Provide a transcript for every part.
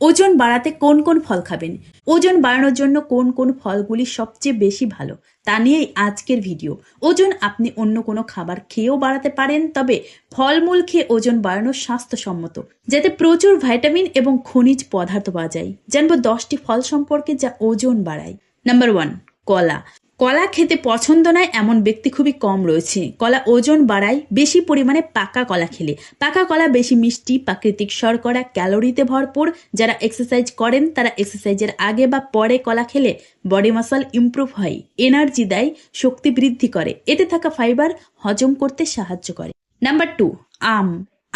ওজন বাড়াতে কোন কোন ফল খাবেন? ওজন বাড়ানোর জন্য কোন কোন ফলগুলি সবচেয়ে বেশি ভালো? তা নিয়েই আজকের ভিডিও। ওজন আপনি অন্য কোনো খাবার খেয়েও বাড়াতে পারেন, তবে ফলমূল খেয়ে ওজন বাড়ানো স্বাস্থ্যসম্মত, যাতে প্রচুর ভাইটামিন এবং খনিজ পদার্থ পাওয়া যায়। জানব দশটি ফল সম্পর্কে যা ওজন বাড়ায়। নাম্বার ওয়ান, কলা। কলা খেতে পছন্দ নয় এমন ব্যক্তি খুবই কম রয়েছে। কলা ওজন বাড়ায়, বেশি পরিমাণে পাকা কলা খেলে। পাকা কলা বেশি মিষ্টি, প্রাকৃতিক শর্করা, ক্যালোরিতে ভরপুর। যারা এক্সারসাইজ করেন, তারা এক্সারসাইজের আগে বা পরে কলা খেলে বডি মাসাল ইমপ্রুভ হয় এনার্জি দেয়, শক্তি বৃদ্ধি করে। এতে থাকা ফাইবার হজম করতে সাহায্য করে। নাম্বার টু আম।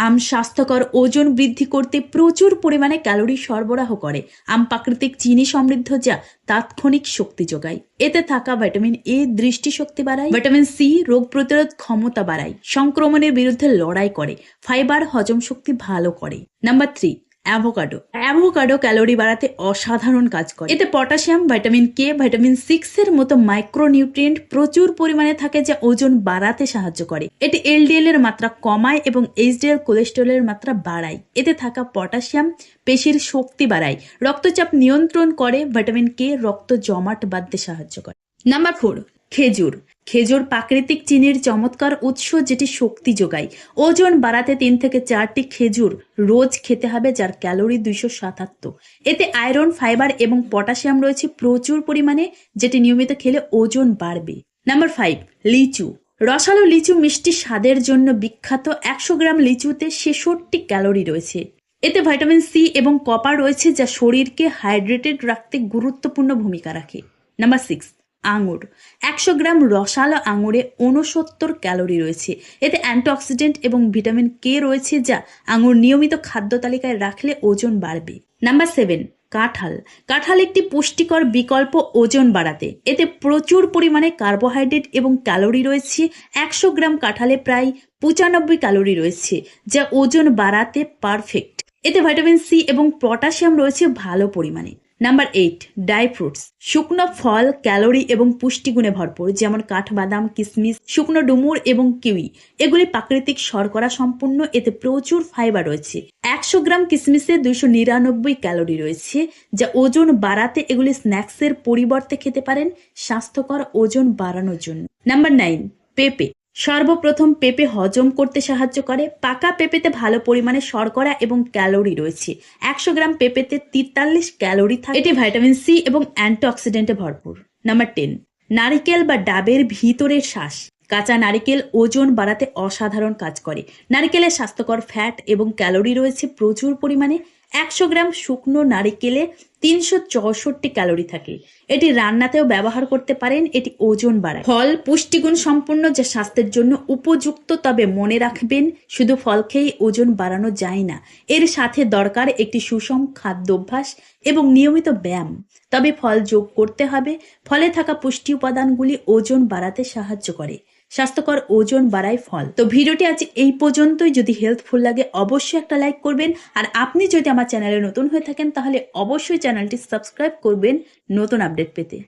আম স্বাস্থ্যকর ওজন বৃদ্ধি করতে প্রচুর পরিমাণে ক্যালোরি সরবরাহ করে। আম প্রাকৃতিক চিনি সমৃদ্ধ যা তাৎক্ষণিক শক্তি যোগায়। এতে থাকা ভিটামিন এ দৃষ্টিশক্তি বাড়ায়। ভিটামিন সি রোগ প্রতিরোধ ক্ষমতা বাড়ায়। সংক্রমণের বিরুদ্ধে লড়াই করে। ফাইবার হজম শক্তি ভালো করে। Number three avocado avocado calorie বাড়াতে অসাধারণ কাজ করে। এতে potassium vitamin K vitamin six এর মতো মাইক্রোনিউট্রিয়েন্ট প্রচুর পরিমাণে থাকে যা ওজন বাড়াতে সাহায্য করে। এটি এলডিএল এর মাত্রা কমায় এবং এইচডিএল কোলেস্টেরলের মাত্রা বাড়ায়। এতে থাকা পটাশিয়াম পেশির শক্তি বাড়ায়। রক্তচাপ নিয়ন্ত্রণ করে ভিটামিন কে রক্ত জমাট বাঁধতে সাহায্য করে। নাম্বার ফোর খেজুর। খেজুর প্রাকৃতিক চিনির চমৎকার উৎস যেটি শক্তি যোগায়। ওজন বাড়াতে তিন থেকে চারটি খেজুর রোজ খেতে হবে যার ক্যালোরি দুইশো সাতাত্তর। এতে আয়রন, ফাইবার এবং পটাশিয়াম রয়েছে প্রচুর পরিমাণে, যেটি নিয়মিত খেলে ওজন বাড়বে। নাম্বার ফাইভ, লিচু। রসালো লিচু মিষ্টি স্বাদের জন্য বিখ্যাত একশো গ্রাম লিচুতে ছেষট্টি ক্যালোরি রয়েছে। এতে ভিটামিন সি এবং কপার রয়েছে যা শরীরকে হাইড্রেটেড রাখতে গুরুত্বপূর্ণ ভূমিকা রাখে। নাম্বার সিক্স আঙুর। একশো গ্রাম রসালো আঙুরে ঊনসত্তর ক্যালোরি রয়েছে। এতে অ্যান্টিঅক্সিডেন্ট এবং ভিটামিন কে রয়েছে যা আঙুর নিয়মিত খাদ্য তালিকায় রাখলে ওজন বাড়বে। নাম্বার সেভেন, কাঁঠাল। কাঁঠাল একটি পুষ্টিকর বিকল্প ওজন বাড়াতে। এতে প্রচুর পরিমাণে কার্বোহাইড্রেট এবং ক্যালোরি রয়েছে। একশো গ্রাম কাঁঠালে প্রায় পঁচানব্বই ক্যালোরি রয়েছে, যা ওজন বাড়াতে পারফেক্ট। এতে ভিটামিন সি এবং পটাশিয়াম রয়েছে ভালো পরিমাণে। নাম্বার এইট ড্রাই ফ্রুটস শুকনো ফল ক্যালোরি এবং পুষ্টিগুণে ভরপুর, যেমন কাঠবাদাম কিশমিশ শুকনো ডুমুর এবং কিউই। এগুলি প্রাকৃতিক শর্করা সম্পূর্ণ, এতে প্রচুর ফাইবার রয়েছে। একশো গ্রাম কিশমিশে দুইশো নিরানব্বই ক্যালোরি রয়েছে, যা ওজন বাড়াতে এগুলি স্ন্যাক্সের পরিবর্তে খেতে পারেন, স্বাস্থ্যকর ওজন বাড়ানোর জন্য। নাম্বার নাইন পেঁপে. সর্বপ্রথম পেঁপে হজম করতে সাহায্য করে। পাকা পেঁপেতে ভালো পরিমাণে শর্করা এবং ক্যালোরি রয়েছে। একশো গ্রাম পেঁপেতে তিতাল্লিশ ক্যালোরি থাকে। এটি ভাইটামিন সি এবং অ্যান্টিঅক্সিডেন্টে ভরপুর। নাম্বার টেন, নারিকেল বা ডাবের ভিতরের শ্বাস। কাঁচা নারিকেল ওজন বাড়াতে অসাধারণ কাজ করে। নারিকেলের স্বাস্থ্যকর ফ্যাট এবং ক্যালোরি রয়েছে প্রচুর পরিমাণে। একশো গ্রাম শুকনো নারিকেলে তিনশো চৌষট্টি ক্যালোরি থাকে। এটি রান্নাতেও ব্যবহার করতে পারেন, এটি ওজন বাড়ায়। ফল পুষ্টিগুণ সম্পূর্ণ যা স্বাস্থ্যের জন্য উপযুক্ত, তবে মনে রাখবেন, শুধু ফল খেয়েই ওজন বাড়ানো যায় না। এর সাথে দরকার একটি সুষম খাদ্যাভ্যাস এবং নিয়মিত ব্যায়াম। তবে ফল যোগ করতে হবে, ফলে থাকা পুষ্টি উপাদানগুলি ওজন বাড়াতে সাহায্য করে। স্বাস্থ্যকর ওজন বাড়ায় ফল। তো ভিডিওটি আজ এই পর্যন্তই। যদি হেলথফুল লাগে, অবশ্যই একটা লাইক করবেন। আর আপনি যদি আমার চ্যানেলে নতুন হয়ে থাকেন, তাহলে অবশ্যই চ্যানেলটি সাবস্ক্রাইব করবেন নতুন আপডেট পেতে।